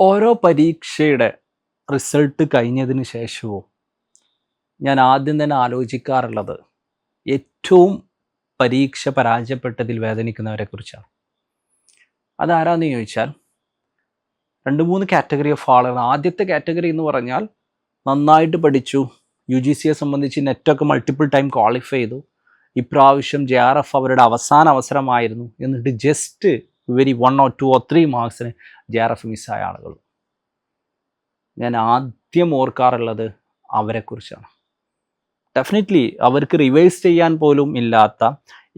ഓരോ പരീക്ഷയുടെ റിസൾട്ട് കഴിഞ്ഞതിന് ശേഷവും ഞാൻ ആദ്യം തന്നെ ആലോചിക്കാറുള്ളത് ഏറ്റവും പരീക്ഷ പരാജയപ്പെട്ടതിൽ വേദനിക്കുന്നവരെ കുറിച്ചാണ്. അതാരാന്ന് ചോദിച്ചാൽ രണ്ട് മൂന്ന് കാറ്റഗറി ഓഫ് ആളുകൾ ആദ്യത്തെ കാറ്റഗറി എന്ന് പറഞ്ഞാൽ നന്നായിട്ട് പഠിച്ചു. യു ജി സിയെ സംബന്ധിച്ച് നെറ്റൊക്കെ മൾട്ടിപ്പിൾ ടൈം ക്വാളിഫൈ ചെയ്തു. ഇപ്രാവശ്യം ജെ ആർ എഫ് അവരുടെ അവസാന അവസരമായിരുന്നു. എന്നിട്ട് just very one or two or three മാർക്സിന് J R F മിസ്സായ ആളുകൾ. ഞാൻ ആദ്യം ഓർക്കാറുള്ളത് അവരെക്കുറിച്ചാണ് ഡെഫിനറ്റ്ലി അവർക്ക് റിവേഴ്സ് ചെയ്യാൻ പോലും ഇല്ലാത്ത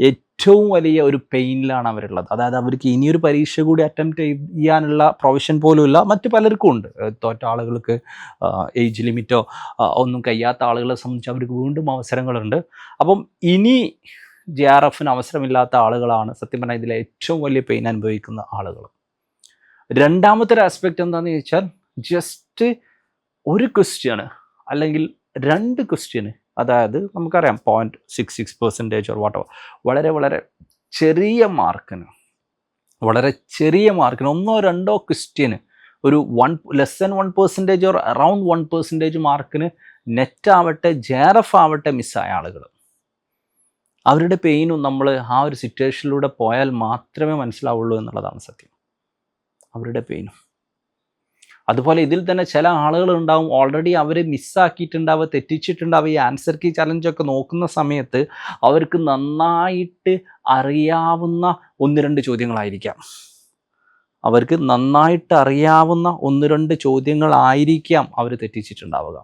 ഏറ്റവും വലിയ ഒരു പെയിനിലാണ് അവരുള്ളത്. അതായത് അവർക്ക് ഇനിയൊരു പരീക്ഷ കൂടി അറ്റംപ്റ്റ് ചെയ്യാനുള്ള പ്രൊവിഷൻ പോലും ഇല്ല. മറ്റു പലർക്കും ഉണ്ട്. തോറ്റ ആളുകൾക്ക് ഏജ് ലിമിറ്റോ ഒന്നും കഴിയാത്ത ആളുകളെ സംബന്ധിച്ച് അവർക്ക് വീണ്ടും അവസരങ്ങളുണ്ട്. അപ്പം ഇനി ജെ ആർ എഫിന് അവസരമില്ലാത്ത ആളുകളാണ് സത്യം പറഞ്ഞാൽ ഇതിലെ ഏറ്റവും വലിയ പെയിൻ അനുഭവിക്കുന്ന ആളുകൾ. രണ്ടാമത്തെ ഒരു ആസ്പെക്റ്റ് എന്താണെന്ന് ചോദിച്ചാൽ ജസ്റ്റ് ഒരു ക്വസ്റ്റ്യന് അല്ലെങ്കിൽ രണ്ട് ക്വസ്റ്റ്യന് അതായത് നമുക്കറിയാം point six six percentage or വാട്ടോ വളരെ വളരെ ചെറിയ മാർക്കിന് വളരെ ചെറിയ മാർക്കിന് ഒന്നോ രണ്ടോ ക്വസ്റ്റ്യന് ഒരു one less than one percentage or around one percentage മാർക്കിന് നെറ്റ് ആവട്ടെ ജെറഫ് ആവട്ടെ മിസ്സായ ആളുകൾ അവരുടെ പെയിനും നമ്മൾ ആ ഒരു സിറ്റുവേഷനിലൂടെ പോയാൽ മാത്രമേ മനസ്സിലാവുള്ളൂ എന്നുള്ളതാണ് സത്യം. അവരുടെ പെയിനും അതുപോലെ ഇതിൽ തന്നെ ചില ആളുകൾ ഉണ്ടാവും ഓൾറെഡി അവർ മിസ്സാക്കിയിട്ടുണ്ടാവുക തെറ്റിച്ചിട്ടുണ്ടാവുക ഈ ആൻസർ കീ ചലഞ്ചൊക്കെ നോക്കുന്ന സമയത്ത് അവർക്ക് നന്നായിട്ട് അറിയാവുന്ന ഒന്ന് രണ്ട് ചോദ്യങ്ങളായിരിക്കാം. അവർക്ക് നന്നായിട്ട് അറിയാവുന്ന ഒന്ന് രണ്ട് ചോദ്യങ്ങളായിരിക്കാം അവർ തെറ്റിച്ചിട്ടുണ്ടാവുക.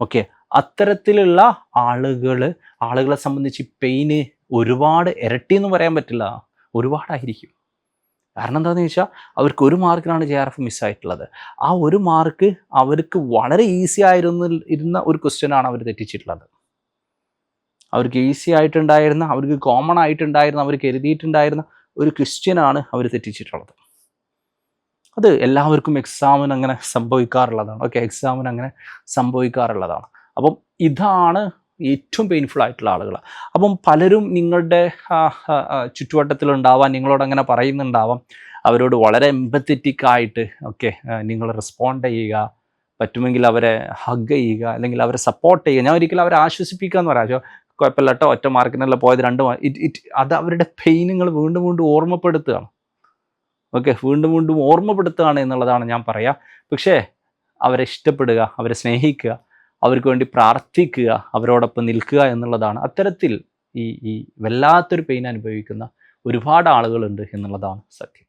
ഓക്കെ അത്തരത്തിലുള്ള ആളുകൾ ആളുകളെ സംബന്ധിച്ച് പെയിന് ഒരുപാട് ഇരട്ടി എന്ന് പറയാൻ പറ്റില്ല. ഒരുപാടായിരിക്കും. കാരണം എന്താണെന്ന് ചോദിച്ചാൽ അവർക്ക് ഒരു മാർക്കിനാണ് ജെ ആർ എഫ് മിസ്സായിട്ടുള്ളത് ആ ഒരു മാർക്ക് അവർക്ക് വളരെ ഈസി ആയിരുന്നു ഇരുന്ന ഒരു ക്വസ്റ്റ്യനാണ് അവർ തെറ്റിച്ചിട്ടുള്ളത്. അവർക്ക് ഈസി ആയിട്ടുണ്ടായിരുന്ന അവർക്ക് കോമൺ ആയിട്ടുണ്ടായിരുന്ന അവർക്ക് എഴുതിയിട്ടുണ്ടായിരുന്ന ഒരു ക്വസ്റ്റ്യനാണ് അവർ തെറ്റിച്ചിട്ടുള്ളത്. അത് എല്ലാവർക്കും എക്സാമിന് അങ്ങനെ സംഭവിക്കാറുള്ളതാണ്. ഓക്കെ എക്സാമിന് അങ്ങനെ സംഭവിക്കാറുള്ളതാണ്. അപ്പം ഇതാണ് ഏറ്റവും പെയിൻഫുൾ ആയിട്ടുള്ള ആളുകൾ അപ്പം പലരും നിങ്ങളുടെ ചുറ്റുവട്ടത്തിൽ ചുറ്റുവട്ടത്തിലുണ്ടാവാം നിങ്ങളോട് അങ്ങനെ പറയുന്നുണ്ടാവാം. അവരോട് വളരെ എമ്പത്തറ്റിക് ആയിട്ട് ഓക്കെ നിങ്ങൾ റെസ്പോണ്ട് ചെയ്യുക. പറ്റുമെങ്കിൽ അവരെ ഹഗ് ചെയ്യുക. അല്ലെങ്കിൽ അവരെ സപ്പോർട്ട് ചെയ്യുക. ഞാൻ ഒരിക്കലും അവരെ ആശ്വസിപ്പിക്കുക എന്ന് പറയാം. കുഴപ്പമില്ല കേട്ടോ ഒറ്റ മാർക്കിനല്ല പോയത് രണ്ട് ഇറ്റ് ഇറ്റ് അത് അവരുടെ പെയിനുകൾ വീണ്ടും വീണ്ടും ഓർമ്മപ്പെടുത്തുകയാണ് ഓക്കെ വീണ്ടും വീണ്ടും ഓർമ്മപ്പെടുത്തുകയാണ് എന്നുള്ളതാണ് ഞാൻ പറയുക പക്ഷേ അവരെ ഇഷ്ടപ്പെടുക അവരെ സ്നേഹിക്കുക. അവർക്ക് വേണ്ടി പ്രാർത്ഥിക്കുക അവരോടൊപ്പം നിൽക്കുക എന്നുള്ളതാണ്. അത്തരത്തിൽ ഈ ഈ വല്ലാത്തൊരു പെയിൻ അനുഭവിക്കുന്ന ഒരുപാട് ആളുകളുണ്ട് എന്നുള്ളതാണ് സത്യം.